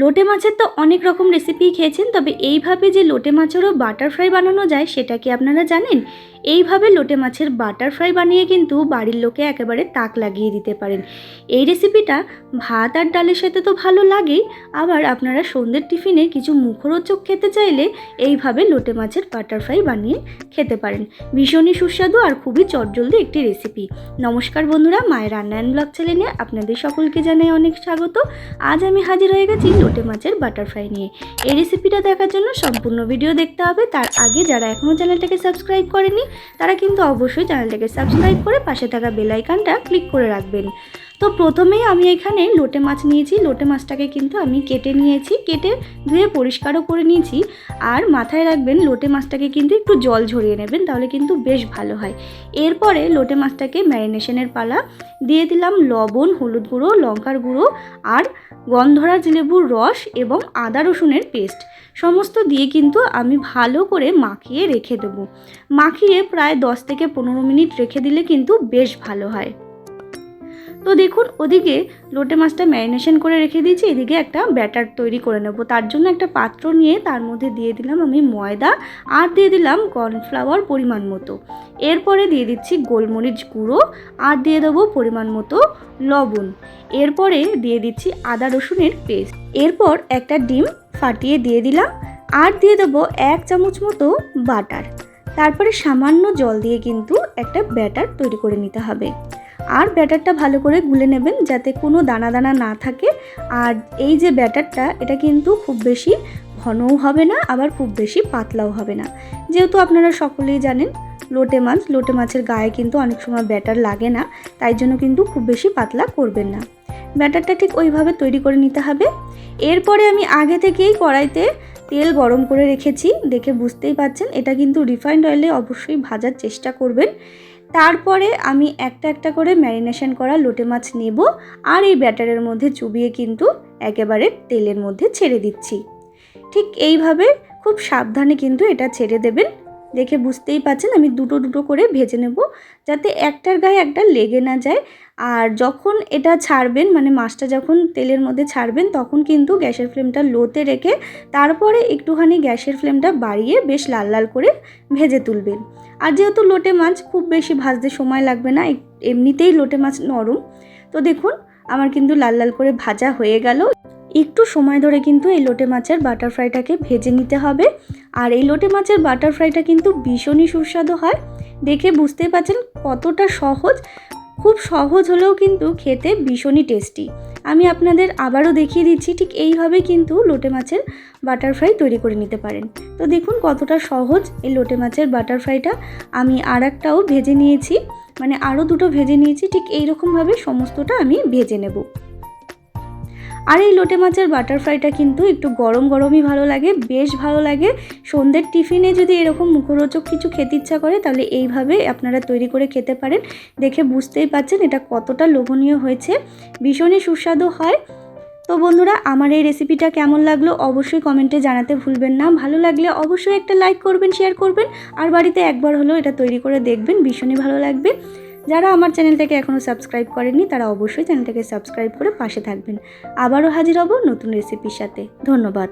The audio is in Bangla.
লোটে মাছের তো অনেক রকম রেসিপি খেয়েছেন, তবে এইভাবে যে লোটে মাছেরও বাটার ফ্রাই বানানো যায়, সেটা কি আপনারা জানেন? এইভাবে লোটে মাছের বাটার ফ্রাই বানিয়ে কিন্তু বাড়ির লোকে একেবারে তাক লাগিয়ে দিতে পারেন। এই রেসিপিটা ভাত আর ডালের সাথে তো ভালো লাগেই, আবার আপনারা সন্ধ্যের টিফিনে কিছু মুখরোচক খেতে চাইলে এইভাবে লোটে মাছের বাটার ফ্রাই বানিয়ে খেতে পারেন। ভীষণই সুস্বাদু আর খুবই চটজলদি একটি রেসিপি নমস্কার বন্ধুরা, মায়ের রান্নায়ন ব্লগ চ্যানেলে আপনাদের সকলকে জানাই অনেক স্বাগত। আজ আমি হাজির হয়ে গেছি লোটে মাছের বাটার ফ্রাই নিয়ে। এই রেসিপিটা দেখার জন্য সম্পূর্ণ ভিডিও দেখতে হবে। তার আগে যারা এখনও চ্যানেলটাকে সাবস্ক্রাইব করেনি তারা কিন্তু অবশ্যই চ্যানেলটাকে সাবস্ক্রাইব করে পাশে থাকা বেল আইকনটা ক্লিক করে রাখবেন। তো প্রথমেই আমি এখানে লোটে মাছ নিয়েছি। লোটে মাছটাকে কিন্তু আমি কেটে নিয়েছি। কেটে ধুয়ে পরিষ্কারও করে নিয়েছি। আর মাথায় রাখবেন, লোটে মাছটাকে কিন্তু একটু জল ঝরিয়ে নেবেন, তাহলে কিন্তু বেশ ভালো হয়। এরপরে লোটে মাছটাকে ম্যারিনেশনের পালা দিয়ে দিলাম লবণ, হলুদ গুঁড়ো, লঙ্কার গুঁড়ো আর গন্ধরাজ লেবুর রস এবং আদা রসুনের পেস্ট। সমস্ত দিয়ে কিন্তু আমি ভালো করে মাখিয়ে রেখে দেবো। মাখিয়ে প্রায় দশ থেকে পনেরো মিনিট রেখে দিলে কিন্তু বেশ ভালো হয়। তো দেখুন, ওদিকে লোটে মাছটা ম্যারিনেশন করে রেখে দিয়েছি, এদিকে একটা ব্যাটার তৈরি করে নেব। তার জন্য একটা পাত্র নিয়ে তার মধ্যে দিয়ে দিলাম আমি ময়দা আর দিয়ে দিলাম কর্নফ্লাওয়ার পরিমাণ মতো। এরপরে দিয়ে দিচ্ছি গোলমরিচ গুঁড়ো আর দিয়ে দেবো পরিমাণ মতো লবণ। এরপরে দিয়ে দিচ্ছি আদা রসুনের পেস্ট। এরপর একটা ডিম ফাটিয়ে দিয়ে দিলাম আর দিয়ে দেবো এক চামচ মতো বাটার। তারপরে সামান্য জল দিয়ে কিন্তু একটা ব্যাটার তৈরি করে নিতে হবে। আর ব্যাটারটা ভালো করে গুলে নেবেন যাতে কোনো দানা দানা না থাকে। আর এই যে ব্যাটারটা, এটা কিন্তু খুব বেশি ঘনও হবে না, আবার খুব বেশি পাতলাও হবে না। যেহেতু আপনারা সকলেই জানেন, লোটে মাছ, লোটে মাছের গায়ে কিন্তু অনেক সময় ব্যাটার লাগে না, তাই জন্য কিন্তু খুব বেশি পাতলা করবেন না। ব্যাটারটা ঠিক ওইভাবে তৈরি করে নিতে হবে। এরপরে আমি আগে থেকেই কড়াইতে তেল গরম করে রেখেছি, দেখে বুঝতেই পাচ্ছেন এটা কিন্তু রিফাইন্ড অয়েলে অবশ্যই ভাজার চেষ্টা করবেন। তারপরে আমি একটা একটা করে ম্যারিনেশন করা লোটে মাছ নেব আর এই ব্যাটারের মধ্যে চুবিয়ে কিন্তু একেবারে তেলের মধ্যে ছেড়ে দিচ্ছি। ঠিক এইভাবে খুব সাবধানে কিন্তু এটা ছেড়ে দেবেন। দেখে বুঝতেই পাচ্ছেন আমি দুটো দুটো করে ভেজে নেব যাতে একটার গায়ে একটা লেগে না যায়। আর যখন এটা ছাড়বেন মানে মাছটা যখন তেলের মধ্যে ছাড়বেন, তখন কিন্তু গ্যাসের ফ্লেমটা লোতে রেখে তারপরে একটুখানি গ্যাসের ফ্লেমটা বাড়িয়ে বেশ লাল লাল করে ভেজে তুলবেন। আর যেহেতু লোটে মাছ, খুব বেশি ভাজতে সময় লাগবে না, এমনিতেই লোটে মাছ নরম। তো দেখুন, আমার কিন্তু লাল লাল করে ভাজা হয়ে গেল। একটু সময় ধরে কিন্তু এই লোটে মাছের বাটার ফ্রাইটাকে ভেজে নিতে হবে। আর এই লোটে মাছের বাটার ফ্রাইটা কিন্তু ভীষণই সুস্বাদু হয়। দেখে বুঝতেই পারছেন কতটা সহজ। খুব সহজ হলেও কিন্তু খেতে ভীষণই টেস্টি। আমি আপনাদের আবারও দেখিয়ে দিচ্ছি ঠিক এইভাবে কিন্তু লোটে মাছের বাটার ফ্রাই তৈরি করে নিতে পারেন। তো দেখুন কতটা সহজ এই লোটে মাছের বাটার ফ্রাইটা আমি আর একটাও ভেজে নিয়েছি। মানে আরও দুটো ভেজে নিয়েছি। ঠিক এইরকমভাবে সমস্তটা আমি ভেজে নেব। আর এই লোটে মাছের বাটার ফ্রাইটা কিন্তু একটু গরম গরমই ভালো লাগে, বেশ ভালো লাগে। সন্ধ্যের টিফিনে যদি এরকম মুখরোচক কিছু খেতে ইচ্ছা করে, তাহলে এইভাবে আপনারা তৈরি করে খেতে পারেন। দেখে বুঝতেই পাচ্ছেন এটা কতটা লোভনীয় হয়েছে। ভীষণই সুস্বাদু হয়। তো বন্ধুরা, আমার এই রেসিপিটা কেমন লাগল অবশ্যই কমেন্টে জানাতে ভুলবেন না। ভালো লাগলে অবশ্যই একটা লাইক করবেন শেয়ার করবেন, আর বাড়িতে একবার হলেও এটা তৈরি করে দেখবেন, ভীষণই ভালো লাগবে। যারা আমার চ্যানেলটাকে এখনও সাবস্ক্রাইব করেননি, তারা অবশ্যই চ্যানেলটাকে সাবস্ক্রাইব করে পাশে থাকবেন। আবারও হাজির হব নতুন রেসিপির সাথে। ধন্যবাদ।